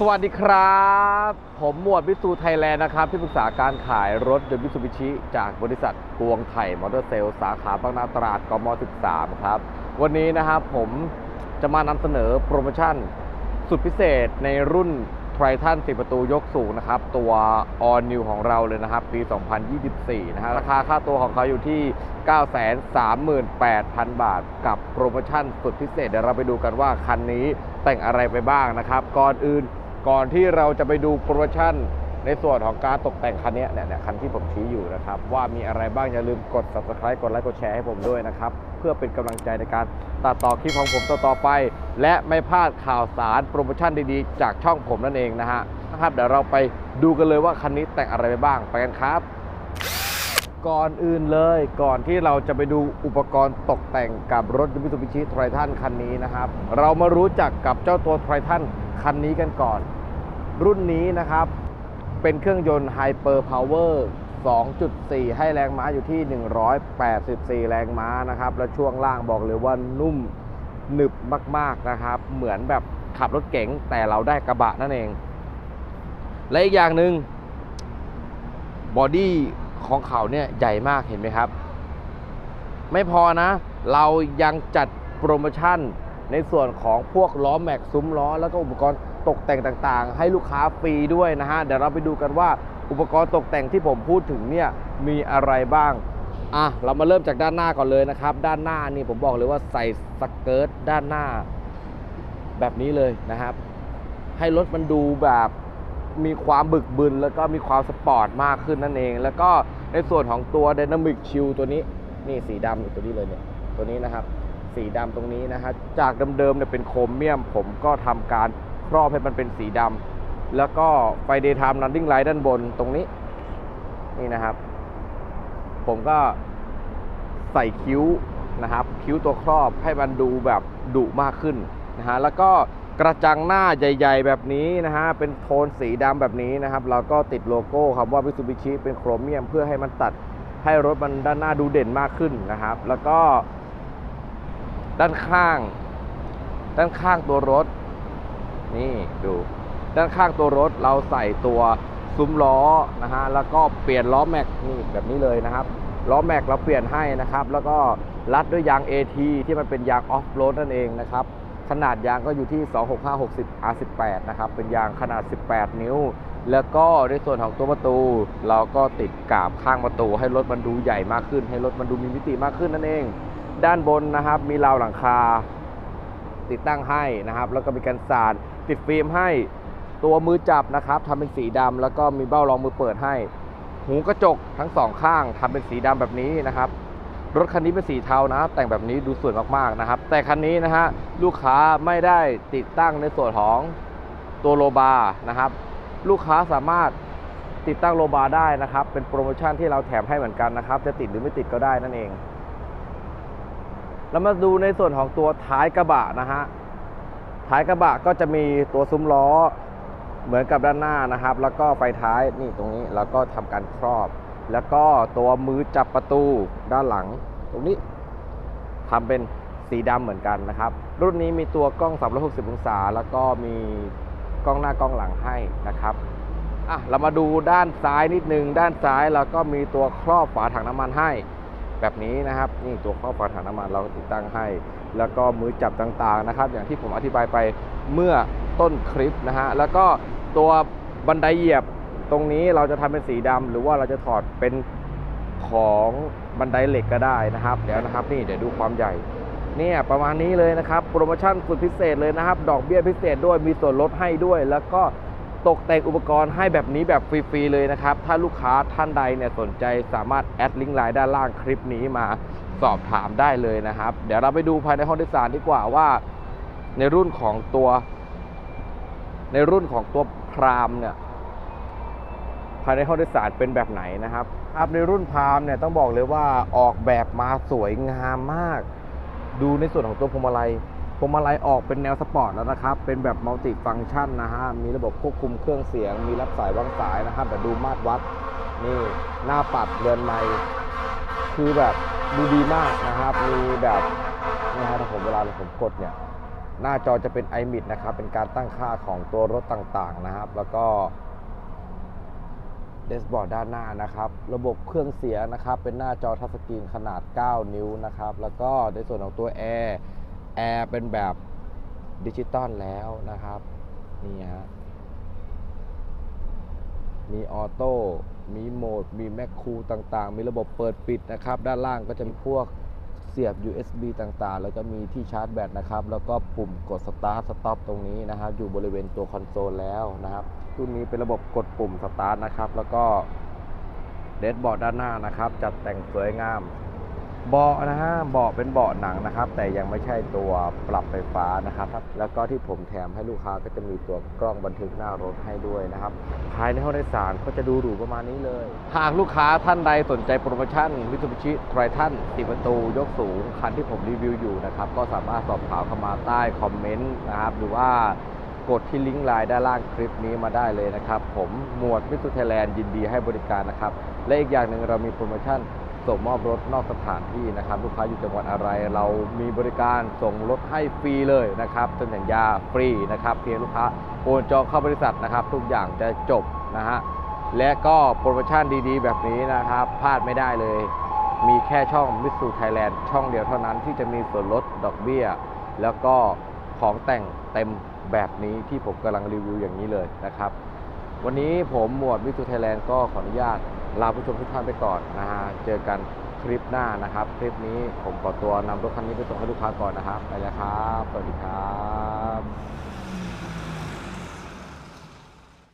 สวัสดีครับ ผมหมวดวิสูไทยแลนด์นะครับ ที่ปรึกษาการขายรถยนต์มิตซูบิชิจากบริษัทกวงไทยมอเตอร์เซลสาขาบางนาตราดกม 13 ครับ วันนี้นะครับผมจะมานำเสนอโปรโมชั่นสุดพิเศษในรุ่นไทรทัน4ประตูยกสูงนะครับ ตัว All New ของเราเลยนะครับ ปี 2024 นะฮะราคาค่าตัวของเขาอยู่ที่ 938,000 บาท กับโปรโมชั่นสุดพิเศษ เดี๋ยวเราไปดูกันว่าคันนี้แต่งอะไรไปบ้างนะครับ ก่อนอื่น ก่อนที่เราจะไปดูโปรโมชั่น ในส่วนของการตกแต่งคันนี้เนี่ยคันที่ผมชี้อยู่นะครับ ว่ามีอะไรบ้างอย่าลืมกด subscribe กดไลค์กดแชร์ให้ผมด้วยนะครับ เพื่อเป็นกำลังใจในการตัดต่อคลิปของผมต่อๆไป และไม่พลาดข่าวสารโปรโมชั่นดีๆ จากช่องผมนั่นเองนะฮะครับเดี๋ยวเราไปดูกันเลยว่าคันนี้แต่งอะไรไปบ้างไปกันครับ ก่อนอื่นเลยก่อนที่เราจะไปดูอุปกรณ์ตกแต่งกับรถมิ t ซูบิชิไทรทันคันนี้นะครับ เรามารู้จักกับเจ้าตัวไทรทันคันนี้กันก่อน รุ่นนี้นะครับ เป็นเครื่องยนต์ Hyper Power 2.4 ให้แรงม้าอยู่ที่ 184 แรงม้านะครับ และช่วงล่างบอกเลยว่านุ่มหนึบมากๆนะครับ เหมือนแบบขับรถเก๋งแต่เราได้กระบะนั่นเอง และอีกอย่างหนึ่งบอดี้ของเขาเนี่ยใหญ่มากเห็นไหมครับ ไม่พอนะ เรายังจัดโปรโมชั่นในส่วนของพวกล้อแม็กซ์ซุ้มล้อ แล้วก็อุปกรณ์ ตกแต่งต่างๆ ให้ลูกค้าฟรีด้วยนะฮะ เดี๋ยวเราไปดูกันว่าอุปกรณ์ตกแต่งที่ผมพูดถึงเนี่ยมีอะไรบ้าง อะ เรามาเริ่มจากด้านหน้าก่อนเลยนะครับ ด้านหน้านี่ผมบอกเลยว่าใส่สเกิร์ตด้านหน้า แบบนี้เลยนะครับ ให้รถมันดูแบบมีความบึกบึนแล้วก็มีความสปอร์ตมากขึ้นนั่นเอง แล้วก็ในส่วนของตัว Dynamic Chill ตัวนี้ นี่สีดำอยู่ตัวนี้เลยเนี่ยตัวนี้นะครับ สีดำตรงนี้นะฮะจากเดิมๆเนี่ยเป็นโครเมียม ผมก็ทำการ ครอบให้มันเป็นสีดำแล้วก็ไฟ Daytime Running Light ด้านบนตรงนี้ นี่นะครับ ผมก็ใส่คิ้วนะครับ คิ้วตัวครอบให้มันดูแบบดุมากขึ้นนะฮะแล้วก็กระจังหน้าใหญ่ ๆ แบบนี้นะฮะ เป็นโทนสีดำแบบนี้นะครับ เราก็ติดโลโก้คำว่า Mitsubishi เป็นโครเมียม เพื่อให้มันตัดให้รถมันด้านหน้าดูเด่นมากขึ้นนะครับ แล้วก็ด้านข้าง ด้านข้างตัวรถ นี่ดูด้านข้างตัวรถเราใส่ตัวซุ้มล้อนะฮะแล้วก็เปลี่ยนล้อแม็กนี่แบบนี้เลยนะครับล้อแม็กเราเปลี่ยนให้นะครับ แล้วก็รัดด้วยยาง AT ที่มันเป็นยางออฟโรดนั่นเองนะครับขนาดยางก็อยู่ที่ 26560 R18 นะครับ เป็นยางขนาด 18 นิ้ว แล้วก็ในส่วนของตัวประตู เราก็ติดกาบข้างประตู ให้รถมันดูใหญ่มากขึ้น ให้รถมันดูมีมิติมากขึ้นนั่นเอง ด้านบนนะครับ มีราวหลังคา ติดตั้งให้นะครับ แล้วก็มีกันสาด ติดฟิล์มให้ ตัวมือจับนะครับทำเป็นสีดำแล้วก็มีเบ้ารองมือเปิดให้ หูกระจกทั้งสองข้างทำเป็นสีดำแบบนี้นะครับ รถคันนี้เป็นสีเทานะ แต่งแบบนี้ดูสวยมากๆนะครับ แต่คันนี้นะฮะลูกค้าไม่ได้ติดตั้งในส่วนของตัวโลบาร์นะครับ ลูกค้าสามารถติดตั้งโลบาร์ได้นะครับ เป็นโปรโมชั่นที่เราแถมให้เหมือนกันนะครับ จะติดหรือไม่ติดก็ได้นั่นเองแล้วมาดูในส่วนของตัวท้ายกระบะนะฮะ ท้ายกระบะก็จะมีตัวซุ้มล้อเหมือนกับด้านหน้านะครับ แล้วก็ไฟท้ายนี่ตรงนี้แล้วก็ทำการครอบ แล้วก็ตัวมือจับประตูด้านหลัง ตรงนี้ทำเป็นสีดำเหมือนกันนะครับ รุ่นนี้มีตัวกล้อง 360 องศา แล้วก็มีกล้องหน้ากล้องหลังให้นะครับอะเรามาดูด้านซ้ายนิดนึง ด้านซ้ายเราก็มีตัวครอบฝาถังน้ำมันให้ แบบนี้นะครับ นี่ตัวครอบฝาถังน้ำมันเราติดตั้งให้ แล้วก็มือจับต่างๆนะครับ อย่างที่ผมอธิบายไปเมื่อต้นคลิปนะฮะแล้วก็ตัวบันไดเหยียบตรงนี้เราจะทำเป็นสีดำหรือว่าเราจะถอดเป็นของบันไดเหล็กก็ได้นะครับ เดี๋ยวนะครับนี่เดี๋ยวดูความใหญ่เนี่ยประมาณนี้เลยนะครับ โปรโมชั่นสุดพิเศษเลยนะครับ ดอกเบี้ยพิเศษด้วยมีส่วนลดให้ด้วย แล้วก็ ตกแต่งอุปกรณ์ให้แบบนี้แบบฟรี ๆ เลยนะครับ ถ้าลูกค้าท่านใดเนี่ยสนใจสามารถแอดลิงก์ไลน์ด้านล่างคลิปนี้มาสอบถามได้เลยนะครับ เดี๋ยวเราไปดูภายในห้องโดยสารดีกว่าว่า ในรุ่นของตัว ในรุ่นของตัวพรามเนี่ยภายในห้องโดยสารเป็นแบบไหนนะครับครับในรุ่นพรามเนี่ยต้องบอกเลยว่าออกแบบมาสวยงามมาก ดูในส่วนของตัวพวงมาลัย พวงมาลัยออกเป็นแนวสปอร์ตแล้วนะครับ เป็นแบบมัลติฟัง c t ชันนะฮะ มีระบบควบคุมเครื่องเสียง มีรับสายวางสายนะครับแต่ดูมาตรวัด นี่หน้าปัดเรือนไม้คือแบบดูดีมากนะครับ มีแบบนะฮะถ้าผมเวลาผมกดเนี่ย หน้าจอจะเป็น iMid นะครับ เป็นการตั้งค่าของตัวรถต่างๆนะครับ แล้วก็เดสบอร์ดด้านหน้านะครับ ระบบเครื่องเสียงนะครับ เป็นหน้าจอทัชสกรีนขนาด 9 นิ้วนะครับ แล้วก็ในส่วนของตัวแอร์ แอร์เป็นแบบดิจิตอลแล้วนะครับ นี่ฮะ มีออโต้ มีโหมด มีแมคคูต่างๆ มีระบบเปิดปิดนะครับ ด้านล่างก็จะมีพวกเสียบ USB ต่างๆ แล้วก็มีที่ชาร์จแบตนะครับ แล้วก็ปุ่มกด Start Stop ตรงนี้นะครับ อยู่บริเวณตัวคอนโซลแล้วนะครับ รุ่นนี้เป็นระบบกดปุ่ม Start นะครับ แล้วก็เดสบอร์ดด้านหน้านะครับ จัดแต่งสวยงาม เบาะนะฮะเบาะเป็นเบาะหนังนะครับ แต่ยังไม่ใช่ตัวปรับไฟฟ้านะครับ แล้วก็ที่ผมแถมให้ลูกค้าก็จะมีตัวกล้องบันทึกหน้ารถให้ด้วยนะครับ ภายในห้องโดยสารก็จะดูหรูประมาณนี้เลย หากลูกค้าท่านใดสนใจโปรโมชั่นมิ t ูบิชิไทรทันสีประตูยกสูง คันที่ผมรีวิวอยู่นะครับ ก็สามารถสอบถามเข้ามาใต้คอมเมนต์นะครับ หรือว่ากดที่ลิงก์ไลน์ด้านล่างคลิปนี้มาได้เลยนะครับ ผมหมวดมิสุไทยแลนด์ยินดีให้บริการนะครับ และอีกอย่างหนึ่งเรามีโปรโมชั่น ส่งมอบรถนอกสถานที่นะครับ ลูกค้าอยู่จังหวัดอะไร เรามีบริการส่งรถให้ฟรีเลยนะครับเซ็นสัญญาฟรีนะครับเพียงลูกค้าโอนจองเข้าบริษัทนะครับ ทุกอย่างจะจบนะฮะและก็โปรโมชั่นดีๆ แบบนี้นะครับพลาดไม่ได้เลย มีแค่ช่องมิสซูไทยแลนด์ช่องเดียวเท่านั้นที่จะมีส่วนลดดอกเบี้ย แล้วก็ของแต่งเต็มแบบนี้ที่ผมกำลังรีวิวอย่างนี้เลยนะครับ วันนี้ผมหมวดวิสุไทยแลนด์ก็ขออนุญาต ลาผู้ชมทุกท่านไปก่อนนะฮะ เจอกันคลิปหน้านะครับ คลิปนี้ผมขอตัวนำรถคันนี้ไปส่งให้ลูกค้าก่อนนะครับ ไปแล้วครับ สวัสดีครับ